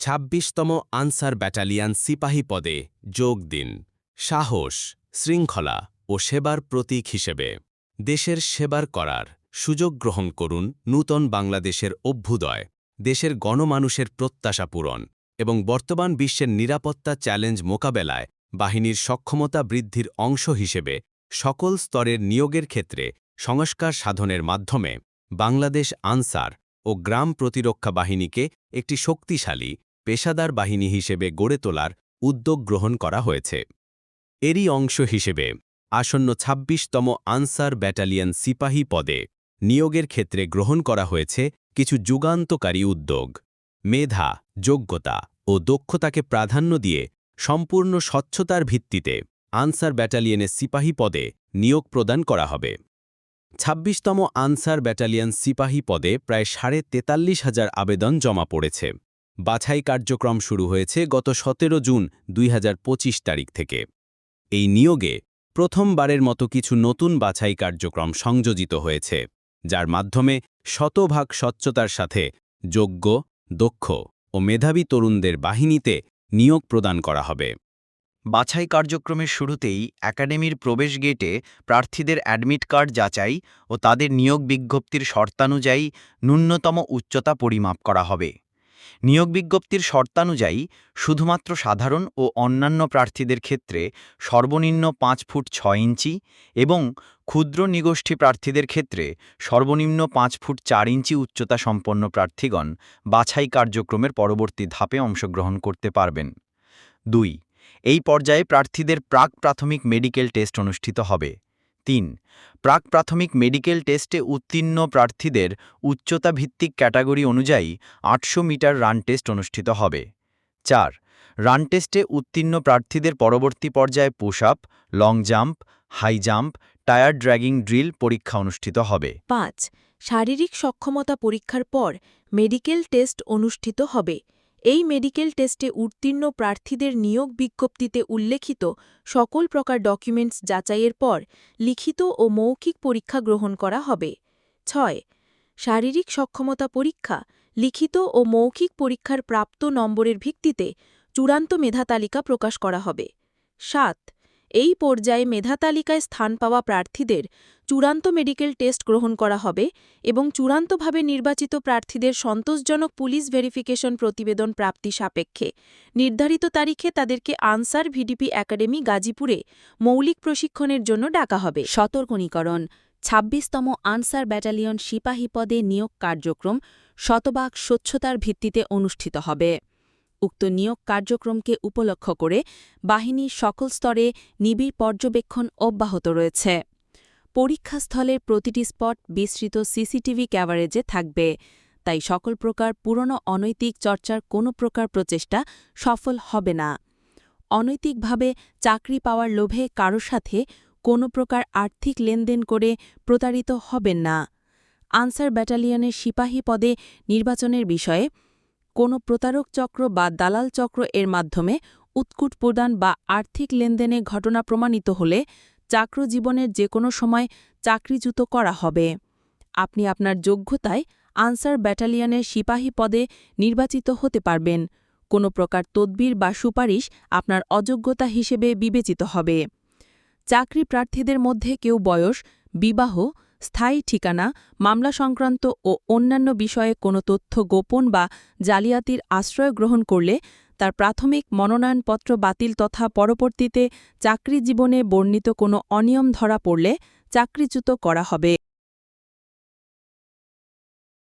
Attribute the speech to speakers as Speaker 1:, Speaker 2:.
Speaker 1: ২৬তম answer battalion সিপাহী পদে যোগ দিন, সাহস, শৃঙ্খলা ও সেবার প্রতীক হিসেবে। দেশের সেবার করার সুযোগ গ্রহণ করুন নূতন বাংলাদেশের অভ্যুদয়, দেশের গণমানুষের প্রত্যাশা পূরণ এবং বর্তমান বিশ্বের নিরাপত্তা চ্যালেঞ্জ মোকাবেলায় বাহিনীর সক্ষমতা বৃদ্ধির অংশ হিসেবে সকল স্তরের নিয়োগের ক্ষেত্রে সংস্কার সাধনের মাধ্যমে বাংলাদেশ আনসার ও গ্রাম প্রতিরক্ষা বাহিনীকে একটি শক্তিশালী পেশাদার বাহিনী হিসেবে গড়ে তোলার উদ্যোগ গ্রহণ করা হয়েছে। এরই অংশ হিসেবে আসন্ন ২৬তম আনসার ব্যাটালিয়ন সিপাহী পদে নিয়োগের ক্ষেত্রে গ্রহণ করা হয়েছে কিছু যুগান্তকারী উদ্যোগ। মেধা, যোগ্যতা ও দক্ষতাকে প্রাধান্য দিয়ে সম্পূর্ণ স্বচ্ছতার ভিত্তিতে আনসার ব্যাটালিয়নের সিপাহী পদে নিয়োগ প্রদান করা হবে। ছাব্বিশতম আনসার ব্যাটালিয়ন সিপাহী পদে প্রায় সাড়ে তেতাল্লিশ হাজার আবেদন জমা পড়েছে। বাছাই কার্যক্রম শুরু হয়েছে গত সতেরো জুন দুই হাজার পঁচিশ তারিখ থেকে। এই নিয়োগে প্রথমবারের মতো কিছু নতুন বাছাই কার্যক্রম সংযোজিত হয়েছে, যার মাধ্যমে শতভাগ স্বচ্ছতার সাথে যোগ্য, দক্ষ ও মেধাবী তরুণদের বাহিনীতে নিয়োগ প্রদান করা হবে।
Speaker 2: বাছাই কার্যক্রমের শুরুতেই একাডেমির প্রবেশ গেটে প্রার্থীদের অ্যাডমিট কার্ড যাচাই ও তাদের নিয়োগ বিজ্ঞপ্তির শর্তানুযায়ী ন্যূনতম উচ্চতা পরিমাপ করা হবে। নিয়োগ বিজ্ঞপ্তির শর্তানুযায়ী শুধুমাত্র সাধারণ ও অন্যান্য প্রার্থীদের ক্ষেত্রে সর্বনিম্ন পাঁচ ফুট ছয় ইঞ্চি এবং ক্ষুদ্র নিগোষ্ঠী প্রার্থীদের ক্ষেত্রে সর্বনিম্ন পাঁচ ফুট চার ইঞ্চি উচ্চতা সম্পন্ন প্রার্থীগণ বাছাই কার্যক্রমের পরবর্তী ধাপে অংশগ্রহণ করতে পারবেন। দুই, এই পর্যায়ে প্রার্থীদের প্রাক প্রাথমিক মেডিকেল টেস্ট অনুষ্ঠিত হবে। তিন, প্রাক প্রাথমিক মেডিকেল টেস্টে উত্তীর্ণ প্রার্থীদের উচ্চতা ভিত্তিক ক্যাটাগরি অনুযায়ী আটশো মিটার রান টেস্ট অনুষ্ঠিত হবে। চার, রান টেস্টে উত্তীর্ণ প্রার্থীদের পরবর্তী পর্যায়ে push up long jump, high jump, tyre dragging drill পরীক্ষা অনুষ্ঠিত হবে।
Speaker 3: পাঁচ, শারীরিক সক্ষমতা পরীক্ষার পর মেডিকেল টেস্ট অনুষ্ঠিত হবে। এই মেডিকেল টেস্টে উত্তীর্ণ প্রার্থীদের নিয়োগ বিজ্ঞপ্তিতে উল্লেখিত সকল প্রকার ডকুমেন্টস যাচাইয়ের পর লিখিত ও মৌখিক পরীক্ষা গ্রহণ করা হবে। ছয়, শারীরিক সক্ষমতা পরীক্ষা, লিখিত ও মৌখিক পরীক্ষার প্রাপ্ত নম্বরের ভিত্তিতে চূড়ান্ত মেধা তালিকা প্রকাশ করা হবে। সাত এই পর্যায়ে মেধা তালিকায় স্থান পাওয়া প্রার্থীদের চূড়ান্ত মেডিকেল টেস্ট গ্রহণ করা হবে এবং চূড়ান্তভাবে নির্বাচিত প্রার্থীদের সন্তোষজনক পুলিশ ভেরিফিকেশন প্রতিবেদন প্রাপ্তি সাপেক্ষে। নির্ধারিত তারিখে তাদেরকে আনসার ভিডিপি একাডেমি গাজীপুরে মৌলিক প্রশিক্ষণের জন্য ডাকা হবে।
Speaker 4: সতর্কনীকরণ। ছাব্বিশতম আনসার ব্যাটালিয়ন সিপাহী পদে নিয়োগ কার্যক্রম শতভাগ স্বচ্ছতার ভিত্তিতে অনুষ্ঠিত হবে। উক্ত নিয়োগ কার্যক্রমকে উপলক্ষ করে বাহিনীর সকল স্তরে নিবিড় পর্যবেক্ষণ অব্যাহত রয়েছে। পরীক্ষাস্থলের প্রতিটি স্পট বিস্তৃত সিসিটিভি ক্যাভারেজে থাকবে। তাই সকল প্রকার পুরনো অনৈতিক চর্চার কোনো প্রকার প্রচেষ্টা সফল হবে না। অনৈতিকভাবে চাকরি পাওয়ার লোভে কারও সাথে কোনো প্রকার আর্থিক লেনদেন করে প্রতারিত হবেন না। আনসার ব্যাটালিয়নের সিপাহী পদে নির্বাচনের বিষয়ে কোনো প্রতারক চক্র বা দালাল চক্র এর মাধ্যমে উৎকুট প্রদান বা আর্থিক লেনদেনে ঘটনা প্রমাণিত হলে চাকর জীবনের যে কোনো সময় চাকরিচ্যুত করা হবে। আপনি আপনার যোগ্যতায় আনসার ব্যাটালিয়নের সিপাহী পদে নির্বাচিত হতে পারবেন। কোনো প্রকার তদবির বা সুপারিশ আপনার অযোগ্যতা হিসেবে বিবেচিত হবে। চাকরি প্রার্থীদের মধ্যে কেউ বয়স, বিবাহ স্থায়ী ঠিকানা, মামলা সংক্রান্ত ও অন্যান্য বিষয়ে কোনো তথ্য গোপন বা জালিয়াতির আশ্রয় গ্রহণ করলে তার প্রাথমিক মনোনয়নপত্র বাতিল তথা পরবর্তীতে চাকরি জীবনে বর্ণিত কোনো অনিয়ম ধরা পড়লে চাকরিচ্যুত করা হবে।